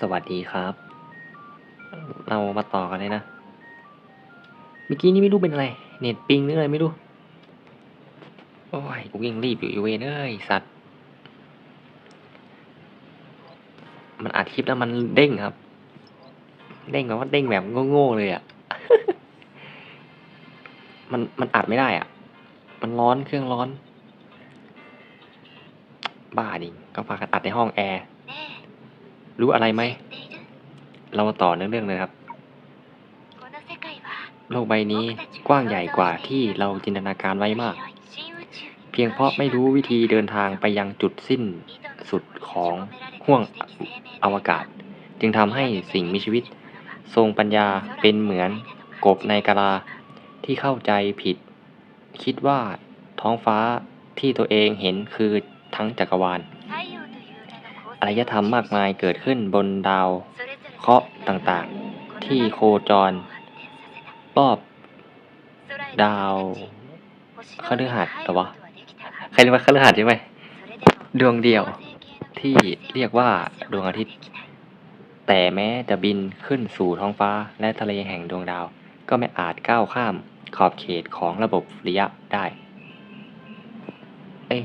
สวัสดีครับ เรามาต่อกันเลยนะ เมื่อกี้นี่ไม่รู้เป็นอะไร เน็ตปิงหรืออะไรไม่รู้ โอ้ย กูยังรีบอยู่อีเวนเอ้ยสัตว์ มันอัดคลิปแล้วมันเด้งครับ เด้งแบบว่าเด้งแบบโง่ๆเลยอะ่ะ มันมันอัดไม่ได้อะ มันร้อนเครื่องร้อน บ้าดิก็พากันอัดในห้องแอร์ รู้อะไรไหม เรามาต่อเนื่องเรื่องเลยครับ โลกใบนี้กว้างใหญ่กว่าที่เราจินตนาการไว้มาก เพียงเพราะไม่รู้วิธีเดินทางไปยังจุดสิ้นสุดของห้วงอวกาศ จึงทำให้สิ่งมีชีวิต ทรงปัญญาเป็นเหมือนกบในกะลาที่เข้าใจผิด คิดว่าท้องฟ้าที่ตัวเองเห็นคือทั้งจักรวาล อารยธรรมมากมายเกิดขึ้นบนดาวเคราะห์ต่างๆ ที่โคจร รอบ ดาวคฤหัสถ์เหรอวะใครเรียกว่าคฤหัสถ์ใช่ไหมดวงเดียวที่เรียกว่าดวงอาทิตย์ แต่แม้จะบินขึ้นสู่ท้องฟ้าและทะเลแห่งดวงดาว ก็ไม่อาจก้าวข้ามขอบเขตของระบบสุริยะได้ เอ้ย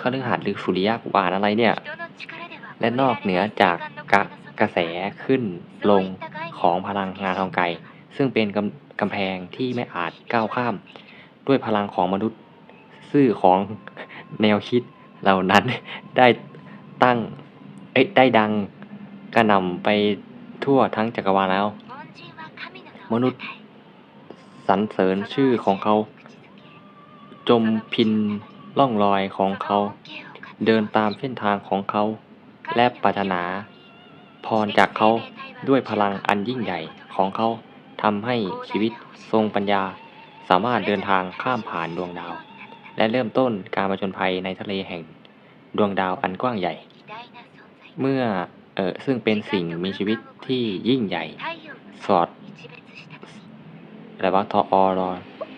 คฤหัสถ์หรือสุริยะกูอ่านอะไรเนี่ย และนอกเหนือจากกะกระแสขึ้นลงของพลังงานทางไกซึ่งเป็นกำกำแพงที่ไม่อาจก้าวข้าม ด้วยพลังของมนุษย์ซื่อของแนวคิดเหล่านั้นได้ตั้งเอ้ยได้ดังกระหน่ำไปทั่วทั้งจักรวาลแล้ว มนุษย์สรรเสริญชื่อของเขา จมพินล่องรอยของเขา เดินตามเส้นทางของเขา และปรารถนา พรจากเขาด้วยพลังอันยิ่งใหญ่ของเขาทำให้ชีวิตทรงปัญญา สามารถเดินทางข้ามผ่านดวงดาว และเริ่มต้นการมาจนภัยในทะเลแห่ง ดวงดาวอันกว้างใหญ่ เมื่อเออซึ่งเป็นสิ่งมีชีวิตที่ยิ่งใหญ่ สอดอะไรวะทออรอ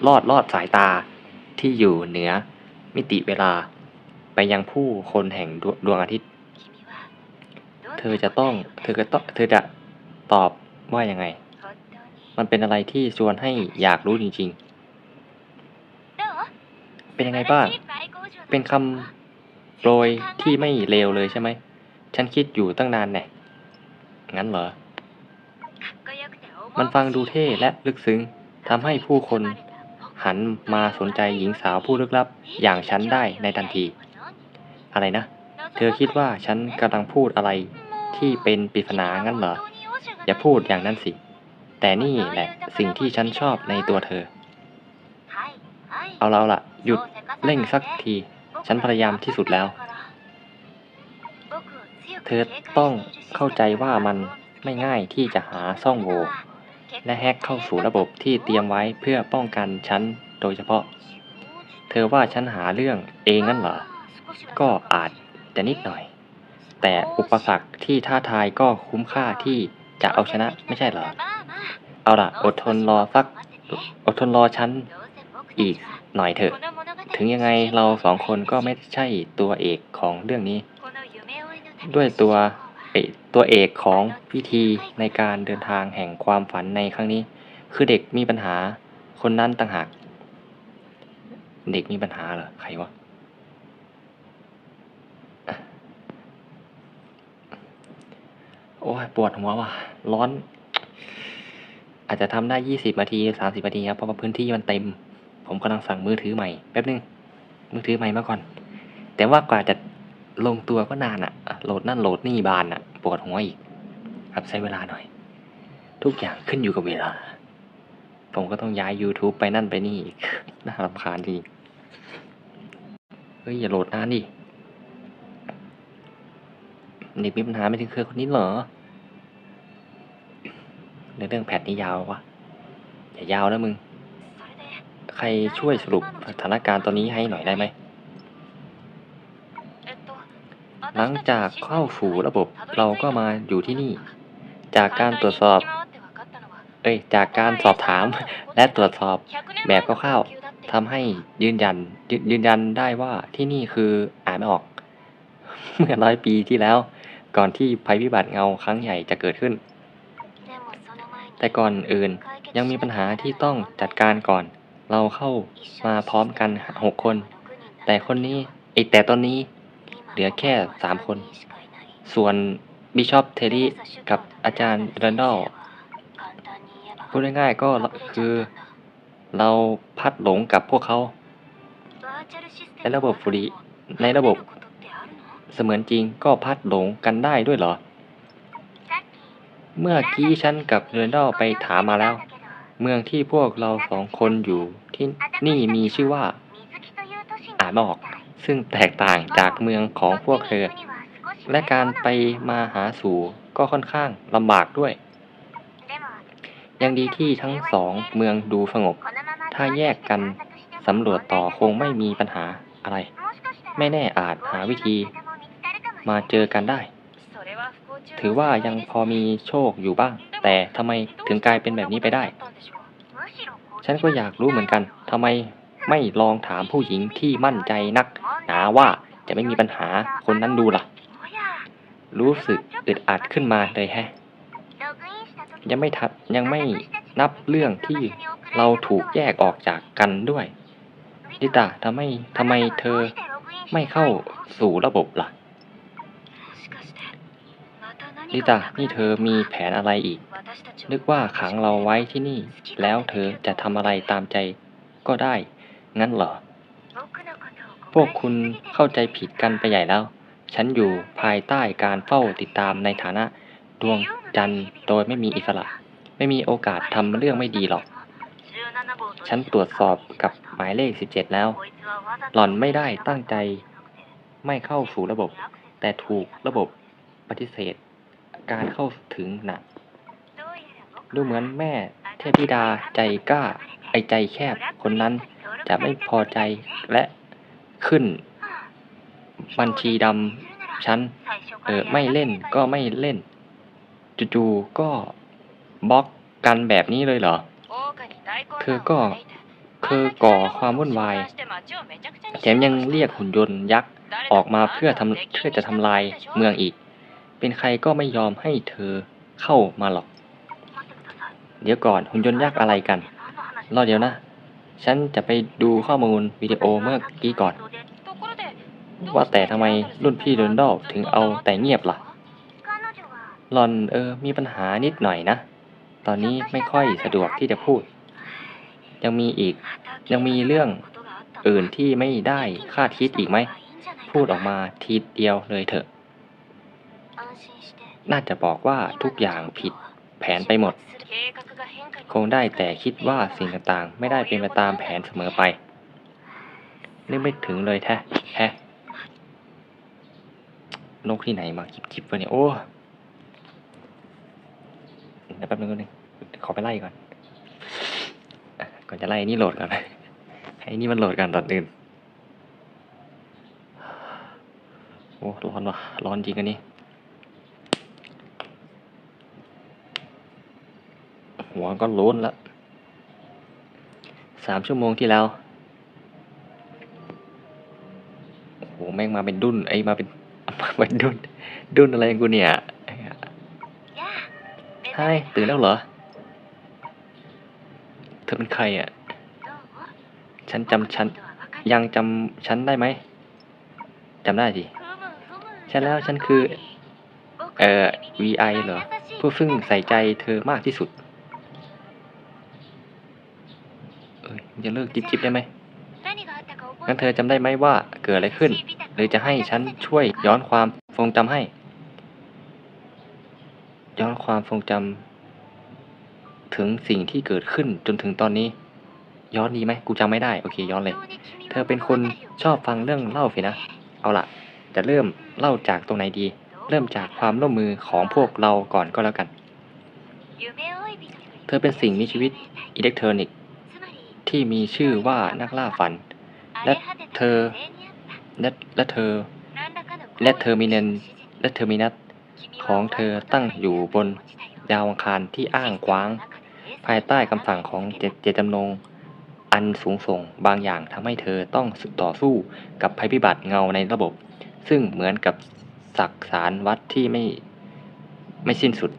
ลอดลอดสายตาที่อยู่เหนือมิติเวลา ไปยังผู้คนแห่งดวดวงอาทิตย์ เธอจะต้อง เธอก็ต้อง เธอจะตอบว่ายังไง มันเป็นอะไรที่ชวนให้อยากรู้จริง ๆ เป็นยังไงบ้าง เป็นคำโปรยที่ไม่เลวเลยใช่ไหม ฉันคิดอยู่ตั้งนานแน่งั้นเหรอ มันฟังดูเท่และลึกซึ้งทำให้ผู้คนหันมาสนใจหญิงสาวผู้ลึกลับ อย่างฉันได้ในทันที อะไรนะ เธอคิดว่าฉันกำลังพูดอะไร ที่เป็นปริศนางั้นเหรอ อย่าพูดอย่างนั้นสิ แต่นี่แหละสิ่งที่ฉันชอบในตัวเธอ เอาเราละหยุดเร่งสักที ฉันพยายามที่สุดแล้ว เธอต้องเข้าใจว่ามันไม่ง่ายที่จะหาช่องโหว่และแฮ็กเข้าสู่ระบบที่เตรียมไว้เพื่อป้องกันฉันโดยเฉพาะ เธอว่าฉันหาเรื่องเองงั้นเหรอ ก็อาจจะนิดหน่อย แต่อุปสรรคที่ท้าทายก็คุ้มค่าที่จะเอาชนะไม่ใช่เหรอ เอาล่ะ อดทนรอสัก อดทนรอฉันอีกหน่อยเถอะ ถึงยังไงเราสองคนก็ไม่ใช่ตัวเอกของเรื่องนี้ ด้วยตัวตัวเอกของพิธีในการเดินทางแห่งความฝันในครั้งนี้ คือเด็กมีปัญหาคนนั้นต่างหาก เด็กมีปัญหาเหรอ ใครวะ โอ้ยปวดหัวว่ะ ร้อน อาจจะทำได้ยี่สิบนาทีสามสิบนาทีครับเพราะว่าพื้นที่มันเต็ม ผมกำลังสั่งมือถือใหม่แป๊บนึงมือถือใหม่มาก่อน แต่ว่ากว่าจะลงตัวก็นานอะโหลดนั่นโหลดนี่บานอะปวดหัวอีก ครับใช้เวลาหน่อย ทุกอย่างขึ้นอยู่กับเวลา ผมก็ต้องย้าย YouTube ไปนั่นไปนี่อีกน่ารำคาญจริงเฮ้ยอย่าโหลดนานดิ เด็กมีปัญหาไม่ถึงเครือคนนี้เหรอในเรื่องแพทนี้ยาววะอย่ายาวนะมึง ใครช่วยสรุปสถานการณ์ตอนนี้ให้หน่อยได้ไหม หลังจากเข้าสู่ระบบเราก็มาอยู่ที่นี่ จากการตรวจสอบ เอ้ย จากการสอบถาม และตรวจสอบแบบคร่าวๆทำให้ยืนยันยยืนยันได้ว่าที่นี่คืออ่านไม่ออก เมื่อร้อยปีที่แล้ว ก่อนที่ภัยพิบัติเงาครั้งใหญ่จะเกิดขึ้น แต่ก่อนอื่นยังมีปัญหาที่ต้องจัดการก่อน เราเข้ามาพร้อมกันหกคน แต่คนนี้ไอแต่ตอนนี้ เหลือแค่สามคน ส่วนบิชอปเทดี้กับอาจารย์เรนดอลพูดง่ายๆก็คือเราพัดหลงกับพวกเขาในระบบฟุริในระบบ เสมือนจริงก็พัดหลงกันได้ด้วยเหรอ เมื่อกี้ฉันกับเรนดอลไปถามมาแล้ว เมืองที่พวกเราสองคนอยู่ที่นี่มีชื่อว่า อ่านออก ซึ่งแตกต่างจากเมืองของพวกเธอ และการไปมาหาสู่ก็ค่อนข้างลำบากด้วย ยังดีที่ทั้งสองเมืองดูสงบ ถ้าแยกกันสำรวจต่อคงไม่มีปัญหาอะไร ไม่แน่อาจหาวิธี มาเจอกันได้ ถือว่ายังพอมีโชคอยู่บ้าง แต่ทำไมถึงกลายเป็นแบบนี้ไปได้ ฉันก็อยากรู้เหมือนกันทำไมไม่ลองถามผู้หญิงที่มั่นใจนัก หนาว่าจะไม่มีปัญหาคนนั้นดูล่ะ รู้สึกอึดอัดขึ้นมาเลยแฮะ ยังไม่ทัดยังไม่นับเรื่องที่เราถูกแยกออกจากกันด้วยลิตาทำไมทำไมเธอไม่เข้าสู่ระบบล่ะ ลิตานี่เธอมีแผนอะไรอีก นึกว่าขังเราไว้ที่นี่ แล้วเธอจะทำอะไรตามใจก็ได้ งั้นเหรอ พวกคุณเข้าใจผิดกันไปใหญ่แล้ว ฉันอยู่ภายใต้การเฝ้าติดตามในฐานะ ดวงจันทร์โดยไม่มีอิสระ ไม่มีโอกาสทำเรื่องไม่ดีหรอก ฉันตรวจสอบกับหมายเลข 17 แล้ว หล่อนไม่ได้ตั้งใจ ไม่เข้าสู่ระบบ แต่ถูกระบบปฏิเสธ การเข้าถึงหนักดูเหมือนแม่เทพธิดาใจกล้า ไอใจแคบคนนั้นจะไม่พอใจและขึ้น บัญชีดำฉันเออไม่เล่นก็ไม่เล่นจู่ๆก็บล็อกกันแบบนี้เลยเหรอ เธอก็เธอก่อความวุ่นวายแถมยังเรียกหุ่นยนต์ยักษ์ออกมาเพื่อทำเพื่อจะทำลายเมืองอีก เป็นใครก็ไม่ยอมให้เธอเข้ามาหรอก เดี๋ยวก่อนหุ่นยนต์ยักษ์อะไรกัน รอเดี๋ยวนะ ฉันจะไปดูข้อมูลวิดีโอเมื่อกี้ก่อน ว่าแต่ทำไมรุ่นพี่โดนดอลถึงเอาแต่เงียบล่ะหลอนเออมีปัญหานิดหน่อยนะ ตอนนี้ไม่ค่อยสะดวกที่จะพูด ยังมีอีก ยังมีเรื่องอื่นที่ไม่ได้คาดคิดอีกไหม พูดออกมาทีเดียวเลยเถอะ น่าจะบอกว่าทุกอย่างผิดแผนไปหมด คงได้แต่คิดว่าสิ่งต่างๆ ไม่ได้เป็นไปตามแผนเสมอไป นึกไม่ถึงเลยแท้แฮะนกที่ไหนมาจิบจิบวะเนี่ย โอ้เดี๋ยวแป๊บนึงแป๊บนึงขอไปไล่ก่อน ก่อนจะไล่นี่โหลดก่อนให้นี่มันโหลดกันตอนอื่น โอ้ ร้อนว่ะ ร้อนจริงอันนี้ หั วก็โล้นแล้วสามชั่วโมงที่แล้วโอ้โหแม่งมาเป็นดุนไอ้ยมาเป็นมาเป็นดุนดุนอะไรของกูเนี่ยใช่ตื่นแล้วเหรอ เธอเป็นใครอะ ฉันจำฉันยังจำฉันได้ไหมจำได้สิใช่แล้วฉันคือ เอ่อ VI เหรอ ผู้ซึ่งใส่ใจเธอมากที่สุด เอ้ยมึง จะเลิกจิบจิบได้ไหมงั้งั้นนเธเธออจำได้ไหมว่าเกิดอะไรขึ้น หรือจะให้ฉันช่วยย้อนความทรงจำให้ ย้อนความทรงจำถึงสิ่งที่เกิดขึ้นจนถึงตอนนี้ ย้อนดีไหมกูจำไม่ได้โอเคย้อนเลย เธอเป็นคนชอบฟังเรื่องเล่าสินะ เอาล่ะจะเริ่มเล่าจากตรงไหนดี เริ่มจากความร่วมมือของพวกเราก่อนก็แล้วกัน เธอเป็นสิ่งมีชีวิตอิเล็กทรอนิกส์ ที่มีชื่อว่านักล่าฝัน และเธอ และและเธอ และเทอร์มินและเทอร์มินัสของเธอตั้งอยู่บนดาวอังคารที่อ้างกว้าง ภายใต้คำสั่งของเจเจตจำนง อันสูงส่งบางอย่างทำให้เธอต้องต่อสู้กับภัยพิบัติเงาในระบบ ซึ่งเหมือนกับสักสารวัดที่ไม่ไม่สิ้นสุด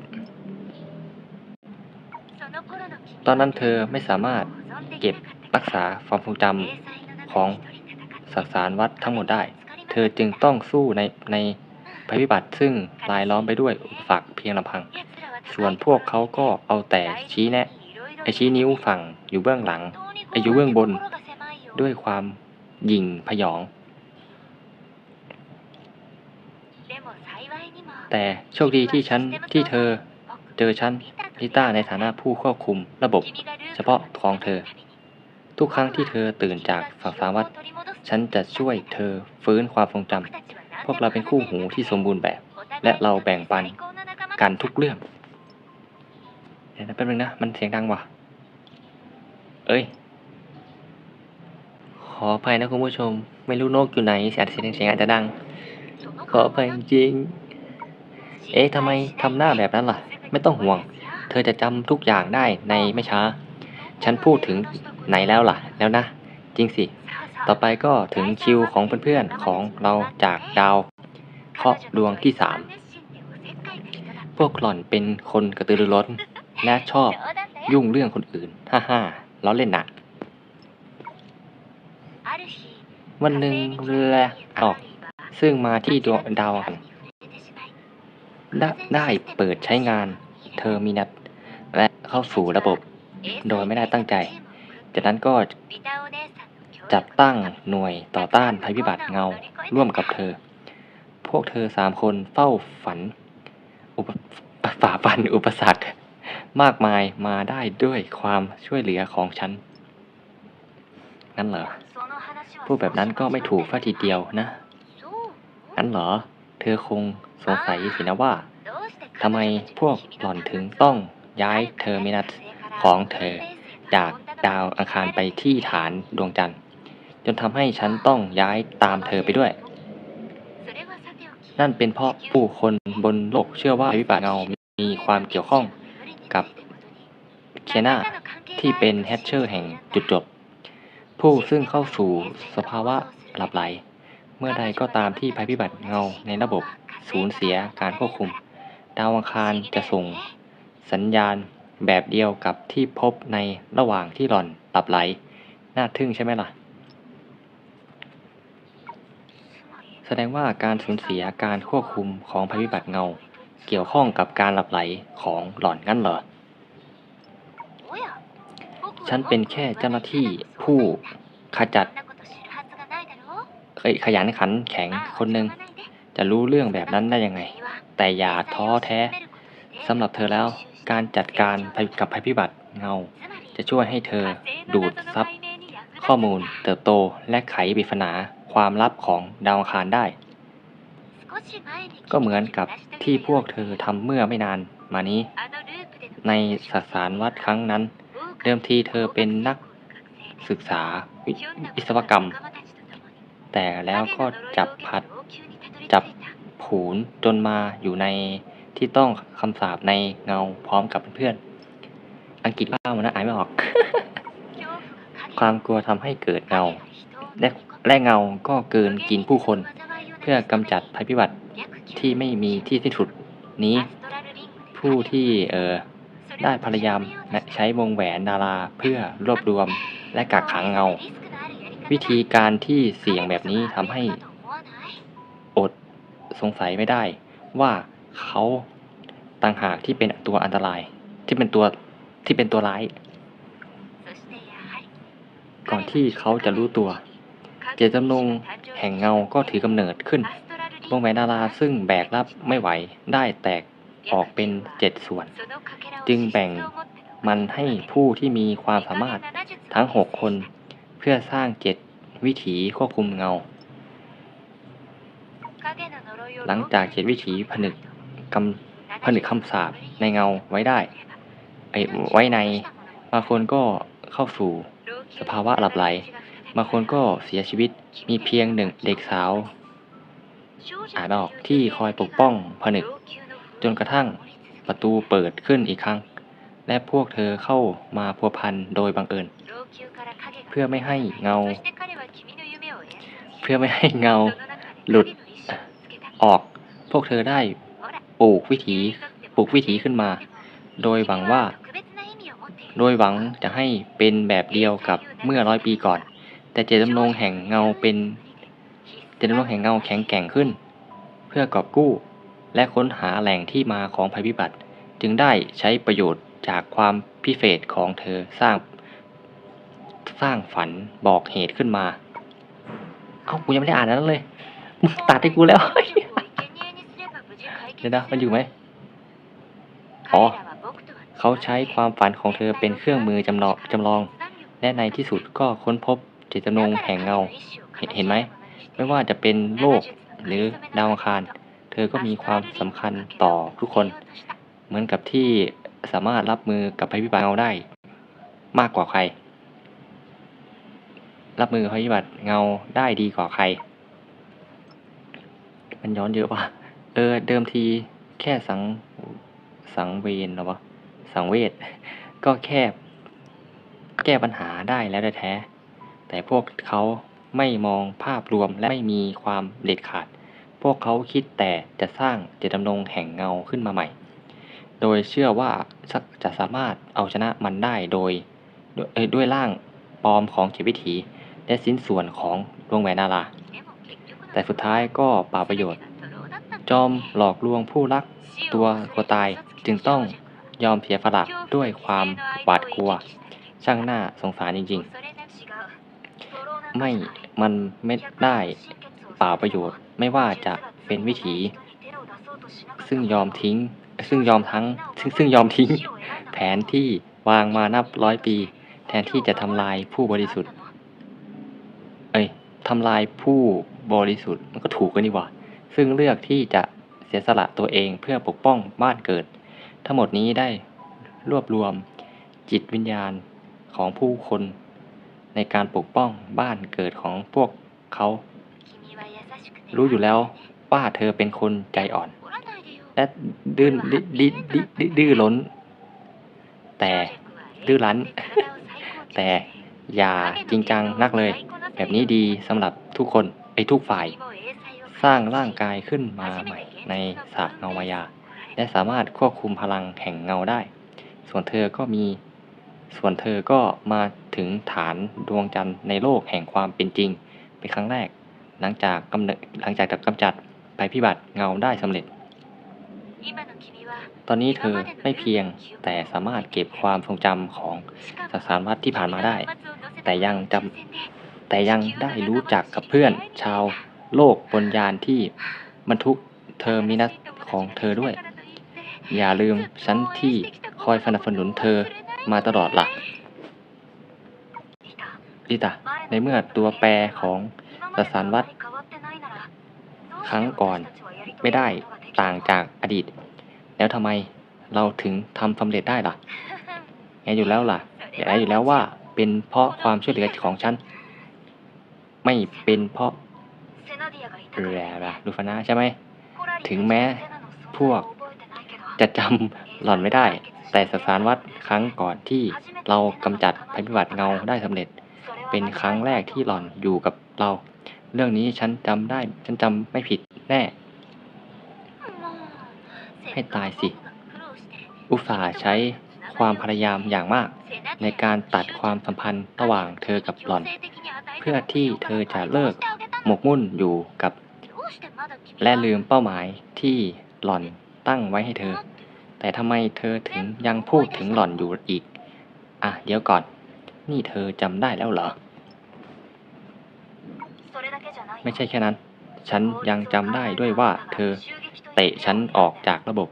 ตอนนั้นเธอไม่สามารถ ก็บรักษาความทรงจำของสสารวัดทั้งหมดได้ เธอจึงต้องสู้ในในภัยพิบัติซึ่งรายล้อมไปด้วยอุปสรรคเพียงลำพัง ส่วนพวกเขาก็เอาแต่ชี้แนะไอชี้นิ้วฝั่งอยู่เบื้องหลังไออยู่เบื้องบน ด้วยความหยิ่งพยอง แต่โชคดีที่ฉันที่เธอเจอฉันลิต้าในฐานะผู้ควบคุมระบบ เฉพาะของเธอ ทุกครั้งที่เธอตื่นจากสังสาวัฏฉันจะช่วยเธอฟื้นความทรงจำพวกเราเป็นคู่หูที่สมบูรณ์แบบ และเราแบ่งปันกันทุกเรื่องเดี๋ยวนะแป๊บนึงนะ มันเสียงดังว่ะ เอ้ย ขออภัยนะคุณผู้ชม ไม่รู้นกอยู่ไหนเสียงเสียงอาจจะดัง ขออภัยจริง เอ๊ะทำไมทำหน้าแบบนั้นล่ะ ไม่ต้องห่วง เธอจะจำทุกอย่างได้ในไม่ช้า ฉันพูดถึงไหนแล้วล่ะ แล้วนะ จริงสิ ต่อไปก็ถึงคิวของเพื่อนๆของเราจากดาวเคราะห์ดวงที่สามพวกหล่อนเป็นคนกระตือรือร้น และชอบยุ่งเรื่องคนอื่น ฮ่าฮ่าล้อเล่นนะวันหนึ่งและออก ซึ่งมาที่ดวงดาวอังคารได้เปิดใช้งานเทอร์มินัสและเข้าสู่ระบบ โดยไม่ได้ตั้งใจ จากนั้นก็จัดตั้งหน่วยต่อต้านภัยพิบัติเงาร่วมกับเธอ พวกเธอสามคนเฝ้าฝัน อุปฝ่าฟันอุปสรรค มากมายมาได้ด้วยความช่วยเหลือของฉันงั้นเหรอ พูดแบบนั้นก็ไม่ถูกฟ้าทีเดียวนะงั้นเหรอ เธอคงสงสัยสินะว่าทำไมพวกหล่อนถึงต้องย้ายเทอร์มินัส ของเธอ จากดาวอังคารไปที่ฐานดวงจันทร์ จนทำให้ฉันต้องย้ายตามเธอไปด้วย นั่นเป็นเพราะผู้คนบนโลกเชื่อว่าภัยพิบัติเงามีความเกี่ยวข้องกับเคนาที่เป็นแฮชเชอร์แห่งจุดจบ ผู้ซึ่งเข้าสู่สภาวะหลับไหล เมื่อใดก็ตามที่ภัยพิบัติเงาในระบบสูญเสียการควบคุม ดาวอังคารจะส่งสัญญาณ แบบเดียวกับที่พบในระหว่างที่หล่อนหลับไหล น่าทึ่งใช่ไหมล่ะ แสดงว่าการสูญเสียการควบคุมของภัยพิบัติเงา เกี่ยวข้องกับการหลับไหลของหล่อนงั้นเหรอ ฉันเป็นแค่เจ้าหน้าที่ผู้ขจัดขยันขันแข็งคนหนึ่งจะรู้เรื่องแบบนั้นได้ยังไง แต่อย่าท้อแท้สำหรับเธอแล้ว การจัดการกับภัยพิบัติเงา จะช่วยให้เธอดูดซับข้อมูลเติบโตและไขปริศนาความลับของดาวอังคารได้ ก็เหมือนกับที่พวกเธอทำเมื่อไม่นานมานี้ ในสสารวัดครั้งนั้น เดิมทีเธอเป็นนักศึกษาวิวิศวกรรม แต่แล้วก็จับพัดจับผูนจนมาอยู่ใน ที่ต้องคำสาปในเงาพร้อมกับเพื่อนๆ อังกฤษบ้ามันนะอ่านไม่ออก ความกลัวทำให้เกิดเงา และและเงาก็เกินกินผู้คน เพื่อกำจัดภัยพิบัติที่ไม่มีที่สิ้นสุดนี้ ผู้ที่เออได้พยายามใช้วงแหวนดาราเพื่อรวบรวมและกักขังเงา วิธีการที่เสี่ยงแบบนี้ทำให้อดสงสัยไม่ได้ว่า เขาต่างหากที่เป็นตัวอันตราย ที่เป็นตัวที่เป็นตัวร้าย ก่อนที่เขาจะรู้ตัว เจตจำนงแห่งเงาก็ถือกำเนิดขึ้นวงแหวนดาราซึ่งแบกรับไม่ไหวได้แตกออกเป็นเจ็ดส่วน จึงแบ่งมันให้ผู้ที่มีความสามารถทั้งหกคน เพื่อสร้างเจ็ดวิถีควบคุมเงา หลังจากเจ็ดวิถีผนึก กำผนึกคำสาปในเงาไว้ได้ไอไว้ใน บางคนก็เข้าสู่สภาวะหลับไหล บางคนก็เสียชีวิตมีเพียงหนึ่งเด็กสาวอานออกที่คอยปกป้องผนึก จนกระทั่งประตูเปิดขึ้นอีกครั้ง และพวกเธอเข้ามาพัวพันโดยบังเอิญ เพื่อไม่ให้เงา เพื่อไม่ให้เงา หลุดออก พวกเธอได้ ปลูกวิถีปลูกวิถีขึ้นมา โดยหวังว่า โดยหวังจะให้เป็นแบบเดียวกับเมื่อร้อยปีก่อน แต่เจตจำนงแห่งเงาเป็นเจตจำนงแห่งเงาแข็งแกร่งขึ้น เพื่อกอบกู้ และค้นหาแหล่งที่มาของภัยพิบัติ จึงได้ใช้ประโยชน์จากความพิเศษของเธอสร้าง สร้างฝันบอกเหตุขึ้นมา เอ้ากูยังไม่ได้อ่านนั้นเลยมึงตัดให้กูแล้ว เดี๋ยวนะ มันอยู่ไหม อ๋อ เขาใช้ความฝันของเธอเป็นเครื่องมือจำลองจำลอง และในที่สุดก็ค้นพบเจตจำนงแห่งเงาเห็นเห็นไหม ไม่ว่าจะเป็นโลกหรือดาวอังคาร เธอก็มีความสำคัญต่อทุกคน เหมือนกับที่สามารถรับมือกับภัยพิบัติเงาได้ มากกว่าใคร รับมือกับภัยพิบัติเงาได้ดีกว่าใคร มันย้อนเยอะป่ะ เออเดิมทีแค่สังสังเวนหรอวะสังเวชก็แค่แก้ปัญหาได้แล้วแท้แต่พวกเขาไม่มองภาพรวมและไม่มีความเด็ดขาด พวกเขาคิดแต่จะสร้างเจตจำนงแห่งเงาขึ้นมาใหม่ โดยเชื่อว่าสักจะสามารถเอาชนะมันได้โดยด้วยเอ่อด้วยร่างปลอมของจิตวิถี และสิ้นส่วนของดวงแหวนนาราแต่สุดท้ายก็ป่าประโยชน์ จอมหลอกลวงผู้รักตัวกลัวตายจึงต้องยอมเสียสละด้วยความหวาดกลัว ช่างน่าสงสารจริงๆ ไม่มันไม่ได้เปล่าประโยชน์ไม่ว่าจะเป็นวิถี ซึ่งยอมทิ้ง ซึ่งยอมทั้งซึ่งซึ่งยอมทิ้ง แผนที่วางมานับร้อยปี แทนที่จะทำลายผู้บริสุทธิ์ เอ้ยทำลายผู้บริสุทธิ์มันก็ถูกกันนี่หว่า ซึ่งเลือกที่จะเสียสละตัวเองเพื่อปกป้องบ้านเกิด ทั้งหมดนี้ได้รวบรวมจิตวิญญาณของผู้คน ในการปกป้องบ้านเกิดของพวกเขา รู้อยู่แล้วว่าเธอเป็นคนใจอ่อน และดื้อดื้อดื้อล้น แต่ดื้อรั้น แต่อย่าจริงจังนักเลย แบบนี้ดีสำหรับทุกคนไอ้ทุกฝ่าย สร้างร่างกายขึ้นมาใหม่ในศาสากเงามายา และสามารถควบคุมพลังแห่งเงาได้ ส่วนเธอก็มี ส่วนเธอก็มาถึงฐานดวงจันทร์ในโลกแห่งความเป็นจริง เป็นครั้งแรก หลังจากกำเนิดหลังจากกำจัดภัยพิบัติเงาได้สำเร็จ ตอนนี้เธอไม่เพียงแต่สามารถเก็บความทรงจำของสสารวัตรที่ผ่านมาได้ แต่ยังจำแต่ยังได้รู้จักกับเพื่อนชาว โลกบนยานที่บรรทุกเทอมินัสของเธอด้วย อย่าลืมฉันที่คอยสนับสนุนเธอมาตลอดหลักลิตาในเมื่อตัวแปรของสสารวัตรครั้งก่อนไม่ได้ต่างจากอดีต แล้วทำไมเราถึงทำสำเร็จได้ล่ะแงอยู่แล้วล่ะแงอยู่แล้วว่าเป็นเพราะความช่วยเหลือของฉัน ไม่เป็นเพราะ เรือละลูฟานาใช่ไหม ถึงแม้พวกจะจำหล่อนไม่ได้ แต่สสารวัตรครั้งก่อนที่เรากำจัดภัยพิบัติเงาได้สำเร็จ เป็นครั้งแรกที่หล่อนอยู่กับเรา เรื่องนี้ฉันจำได้ ฉันจำไม่ผิดแน่ ให้ตายสิ อุตส่าห์ใช้ความพยายามอย่างมาก ในการตัดความสัมพันธ์ระหว่างเธอกับหล่อน เพื่อที่เธอจะเลิก หมกมุ่นอยู่กับ และลืมเป้าหมายที่หล่อนตั้งไว้ให้เธอ แต่ทำไมเธอถึงยังพูดถึงหล่อนอยู่อีก อะ เดี๋ยวก่อน นี่เธอจำได้แล้วเหรอ ไม่ใช่แค่นั้น ฉันยังจำได้ด้วยว่าเธอเตะฉันออกจากระบบ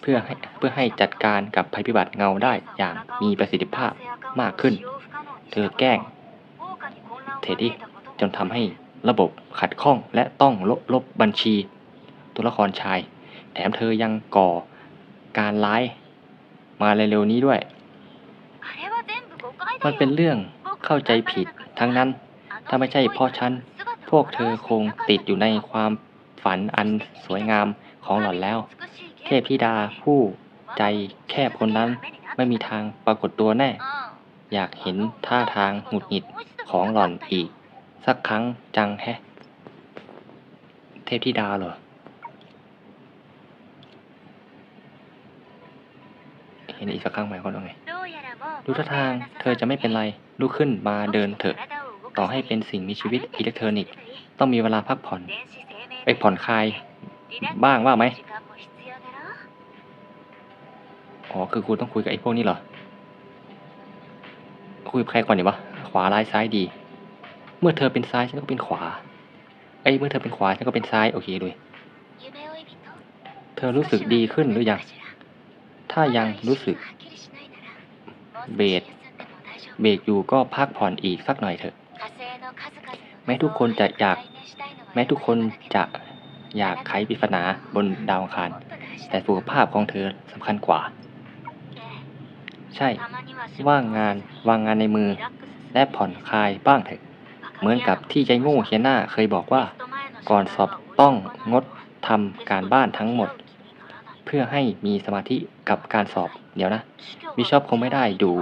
เพื่อให้เพื่อให้จัดการกับภัยพิบัติเงาได้อย่างมีประสิทธิภาพมากขึ้น เธอแกล้ง เท็ดดี้จนทำให้ ระบบขัดข้องและต้องลบลบบัญชี ตัวละครชาย แถมเธอยังก่อการร้าย มาเร็วๆนี้ด้วย มันเป็นเรื่องเข้าใจผิดทั้งนั้น ถ้าไม่ใช่เพราะฉัน พวกเธอคงติดอยู่ในความฝันอันสวยงามของหล่อนแล้ว เทพธิดาผู้ใจแคบคนนั้นไม่มีทางปรากฏตัวแน่ อยากเห็นท่าทางหงุดหงิดของหล่อนอีก สักครั้งจังแฮะ เทพธิดาเหรอ เห็นอีกสักครั้งไหมก็ควาไง ดูท่าทางเธอจะไม่เป็นไรลุกขึ้นมาเดินเถอะ ต่อให้เป็นสิ่งมีชีวิตอิเล็กทรอนิกส์ต้องมีเวลาพักผ่อน ไปผ่อนคลาย บ้างว่าไหมอ๋อ คือกูต้องคุยกับไอ้พวกนี้เหรอ คุยกัใครก่อนดีวะ ขวาร้ายซ้ายดี เมื่อเธอเป็นซ้ายฉันก็เป็นขวา ไอ้เมื่อเธอเป็นขวาฉันก็เป็นซ้ายโอเคด้วย เธอรู้สึกดีขึ้นหรืออยัง ถ้ายังรู้สึก เบสเบรกอยู่ก็พักผ่อนอีกสักหน่อยเถอะ แม้ทุกคนจะอยาก แม้ทุกคนจะอยากไขปริศนาบนดาวอังคาร แต่สุขภาพของเธอสำคัญกว่า ใช่ ว่างงานวางงานในมือ และผ่อนคลายบ้างเถอะ เหมือนกับที่ใจง่เฮียน่าเคยบอกว่า ก่อนสอบต้องงดทำการบ้านทั้งหมด เพื่อให้มีสมาธิกับการสอบเดี๋ยวนะบิชอปคงไม่ได้ดู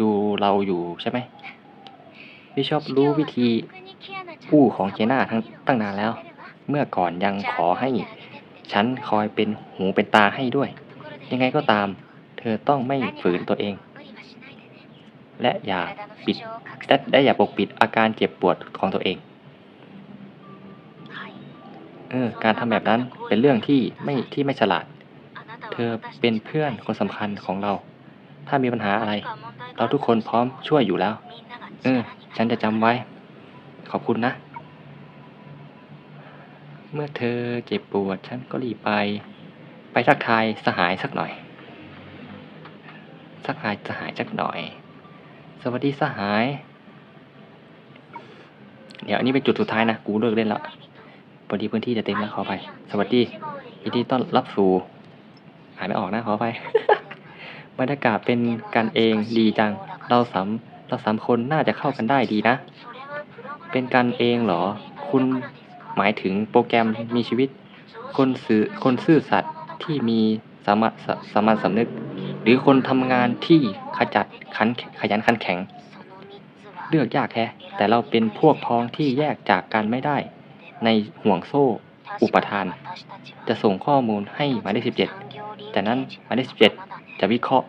ดูเราอยู่ใช่ไหมบิชอปรู้วิธีอู้ของเฮียน่าทั้งตั้งนานแล้ว เมื่อก่อนยังขอให้ฉันคอยเป็นหูเป็นตาให้ด้วย ยังไงก็ตาม เธอต้องไม่ฝืนตัวเอง และอย่าปิดและและอย่าปกปิดอาการเจ็บปวดของตัวเองเออการทำแบบนั้นเป็นเรื่องที่ไม่ที่ไม่ฉลาด เธอเป็นเพื่อนคนสำคัญของเรา ถ้ามีปัญหาหาอะอะไรไร เราเราทุทุกกคคนนพพร้ร้ออมมช่วยอยู่แล้ว เออ ฉันจะจำไว้ ขอบคุณนะ เมื่อเธอเจ็บปวดฉันก็รีบไป ไปทักทายสหายสักหน่อย สักทายสหายสักหน่อย สวัสดีสหาย เดี๋ยวอันนี้เป็นจุดสุดท้ายนะ กูเลิกเล่นแล้วพอดีพื้นที่จะเต็มแล้วขอไป สวัสดียินดีต้อนรับสู่หายไม่ออกนะขอไปบรรยากาศเป็นกันเองดีจัง เราสามเราสามคนน่าจะเข้ากันได้ดีนะ เป็นกันเองเหรอ คุณหมายถึงโปรแกรมมีชีวิต คนสื่อคนซื่อสัตย์ที่มีสามาสสามัญสำนึก หรือคนทำงานที่ขจัดขันขยันขันแข็ง เลือกยากแท้แต่เราเป็นพวกพ้องที่แยกจากกันไม่ได้ ในห่วงโซ่อุปทาน จะส่งข้อมูลให้หมายเลขสิบเจ็ดจากนั้นหมายเลขสิบเจ็ดจะวิเคราะห์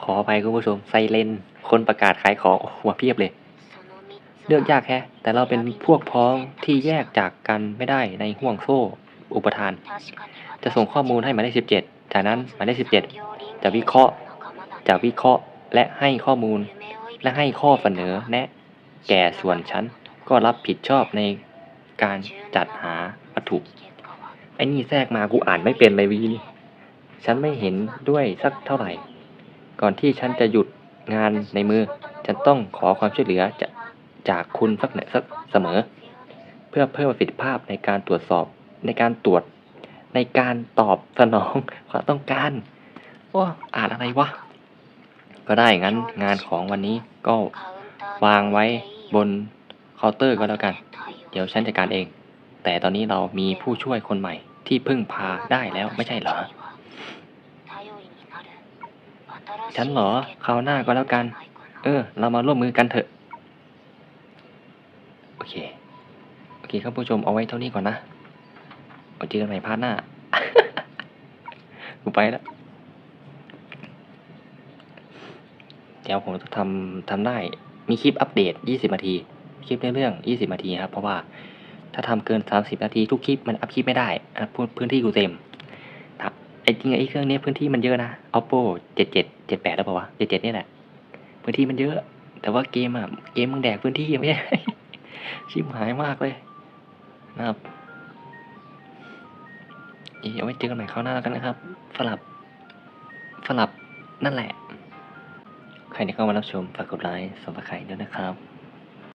ขออภัยคุณผู้ชมไซเลน คนประกาศขายของโอ้โหมาเพียบเลย เลือกยากแค่แต่เราเป็นพวกพ้องที่แยกจากกันไม่ได้ในห่วงโซ่ อุปทาน จะส่งข้อมูลให้หมายเลขสิบเจ็ดจากนั้นหมายเลขสิบเจ็ดจะวิเคราะห์จะวิเคราะห์และให้ข้อมูล และให้ข้อเสนอแนะ แก่ส่วนฉันก็รับผิดชอบในการจัดหาวัตถุไอ้นี่แทรกมากูอ่านไม่เป็นเลยวีนี่ฉันไม่เห็นด้วยสักเท่าไหร่ ก่อนที่ฉันจะหยุดงานในมือ ฉันต้องขอความช่วยเหลือจะจากคุณสักหน่อยสักเสมอ เพื่อเพิ่มประสิทธิภาพในการตรวจสอบ ในการตรวจในการตอบสนองความต้องการว่าอ่านอะไรวะ ก็ได้งั้นงานของวันนี้ก็วางไว้บนเคาน์เตอร์ก็แล้วกัน เดี๋ยวฉันจัดการเอง แต่ตอนนี้เรามีผู้ช่วยคนใหม่ที่พึ่งพาได้แล้วไม่ใช่เหรอ ฉันเหรอคราวหน้าก็แล้วกัน เออ เรามาร่วมมือกันเถอะ โอเค โอเคครับผู้ชมเอาไว้เท่านี้ก่อนนะ ไว้เจอกันใหม่พาร์ทหน้ากูไปแล้วเดี๋ยวผมจะทำทำได้มีคลิปอัปเดต 20 นาที คลิปในเรื่อง 20 นาทีครับ เพราะว่าถ้าทำเกิน 30 นาทีทุกคลิปมันอัพคลิปไม่ได้อะพื้นพื้นที่กูเต็มครับไอ้จริงไอ้เครื่องนี้พื้นที่มันเยอะนะ oppo 77 78 แล้วเปล่าวะ 77 นี่แหละ พื้นที่มันเยอะ แต่ว่าเกมอะ เกมมึงแดกพื้นที่ไม่ใช่ชิบหายมากเลยนะครับ เอาไว้เจอกันใหม่คราวหน้าแล้วกันนะครับสลับสลับนั่นแหละ ใครที่เข้ามารับชมฝากกดไลค์สมัครใครด้วยนะครับ